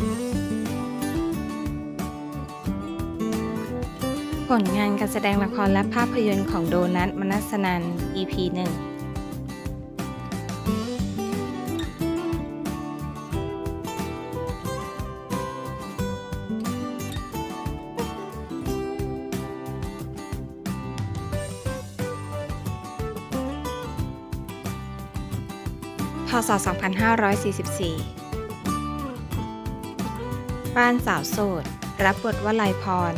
ผลงานการแสดงละครและภาพยนตร์ของโดนัทมนัสนัน EP 1พศ 2544 บ้านสาวโสด รับบทว่าไลพร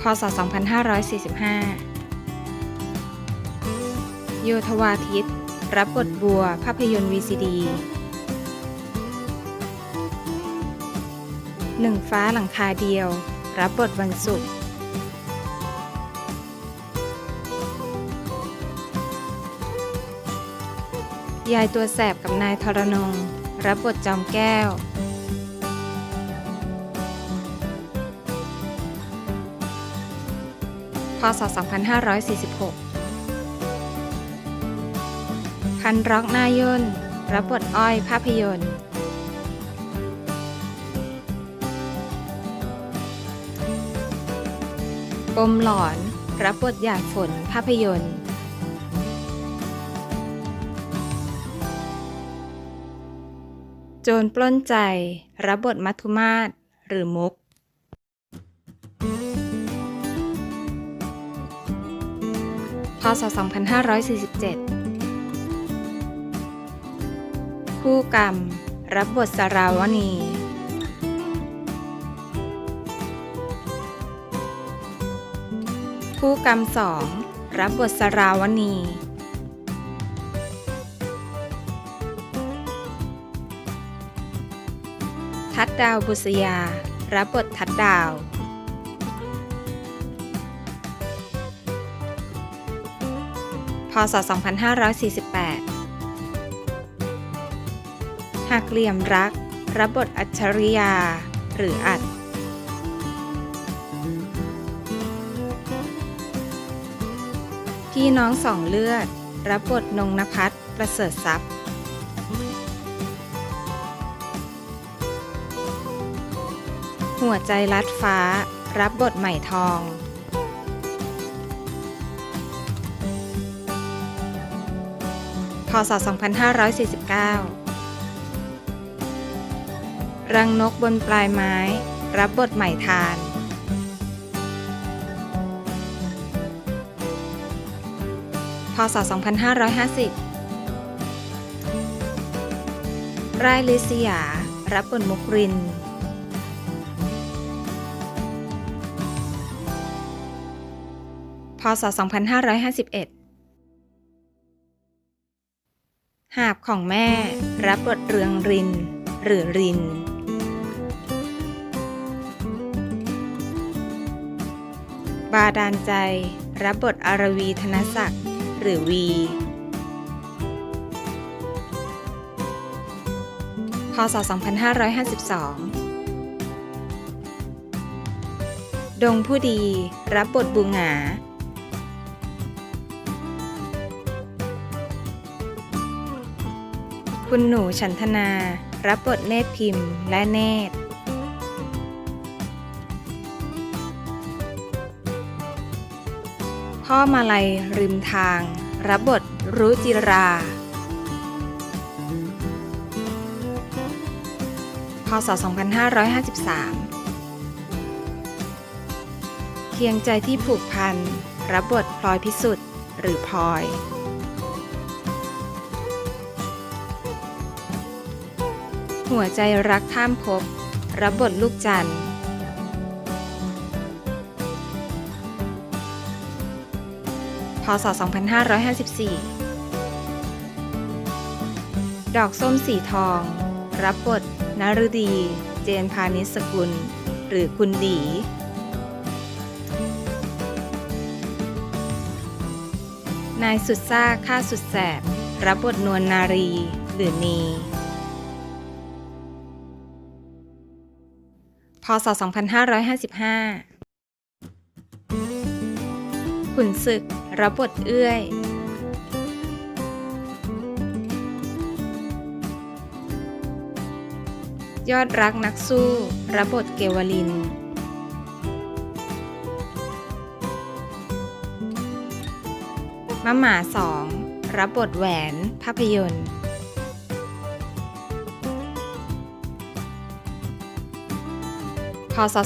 พศ 2545 โยธวาทิต รับบทบัว ภาพยนตร์ VCD หนึ่งฟ้าหลังคาเดียว รับบทวันศุกร์ ยายตัวแสบกับนายทรนง รับบทจอมแก้ว พศ 2546 พันร็อกหน้าย่น รับบทอ้อยภาพยนตร์ ปมหลอน รับบทหยาดฝนภาพยนตร์ โจรปล้นใจ รับบทมัทุมาศหรือมุก พศ 2547 คู่กรรม รับบทสราวณี คู่กรรมสองรับบทสราวณี ทัดดาวบุษยา รับบททัดดาว พศ 2548หากเหลี่ยมรัก รับบทอัจฉริยา หรืออัด พี่น้องสองเลือด รับบทนงนภัสประเสริฐทรัพย์ หัวใจลัดฟ้า รับบทใหม่ทอง พศ 2549 รังนกบนปลายไม้ รับบทใหม่ทาน พศ 2550รายลิศยา รับบทมุกริน ศ 2551 หาบของแม่ รับบทเรืองริน หรือริน บาดาลใจ รับบทอารวีธนศักดิ์ หรือวี พศ 2552ดงผู้ดี รับบทบูงหงา คุณหนูฉันทนา รับบทเนตรพิมพ์และเนตรพ่อมาลัยริมทาง รับบทรุจิรา พศ 2553เพียงใจที่ผูกพัน รับบทพลอยพิสุทธิ์หรือพลอย หัวใจรักข้ามภพรับบทลูกจันทร์พศ 2554 ดอกส้มสีทอง รับบทนฤดี เจนพานิสกุล หรือคุณดี นายสุดซ่าฆ่าสุดแสบ รับบทนวลนารี หรือนี พศ 2555 ขุนศึกรับบทเอื้อยยอดรักนักสู้ ระบทเกวลิน มะหมาสอง รับบทแหวน ภาพยนตร์ พศ 2556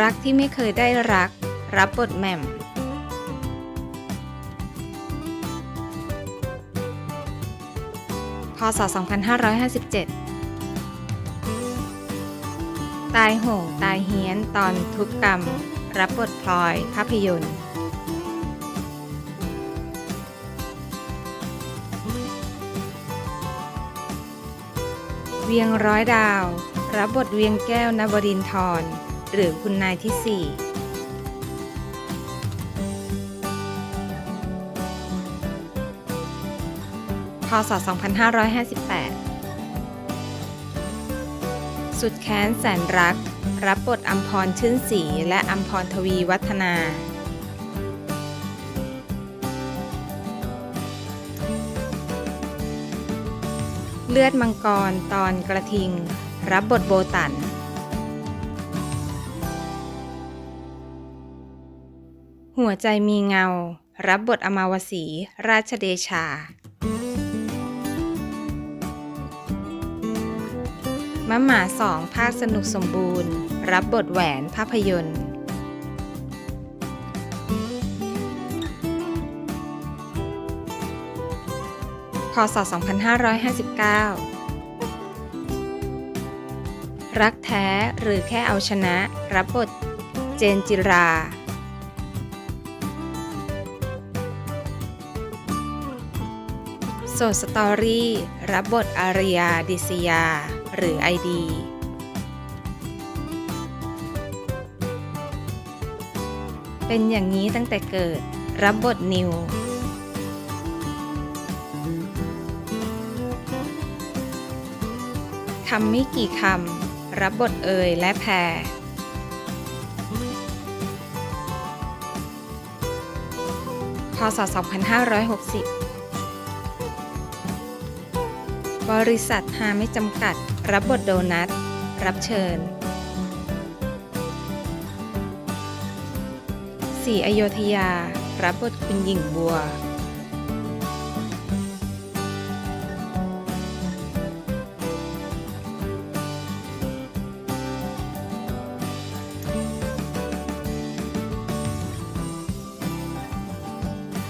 รักที่ไม่เคยได้รัก รับบทแหม่ม พศ 2557 ตายโหงตายเฮี้ยนตอนทุกกรรม รับบทพลอยภาพยนตร์ เวียงร้อยดาว รับบทเวียงแก้วนบดินทรหรือคุณนายที่สี่พศ 2558 สุดแค้นแสนรัก รับบทอัมพรชื่นศรีและอัมพรทวีวัฒนา เลือดมังกรตอนกระทิง รับบทโบตัน หัวใจมีเงา รับบทอมาวสี ราชเดชา มะหมาสองภาคสนุกสมบูรณ์ รับบทแหวนภาพยนตร์ พศ 2559 รักแท้หรือแค่เอาชนะ รับบท เจนจิรา โสดสตอรี่ รับบทอาริยาดิศยา หรือไอดีเป็นอย่างนี้ตั้งแต่เกิด รับบทนิว คำไม่กี่คำ รับบทเอยและแพรพศ 2560 บริษัทหาไม่จำกัด รับบทโดนัท รับเชิญสีอโยธยา รับบทคุณหญิงบัว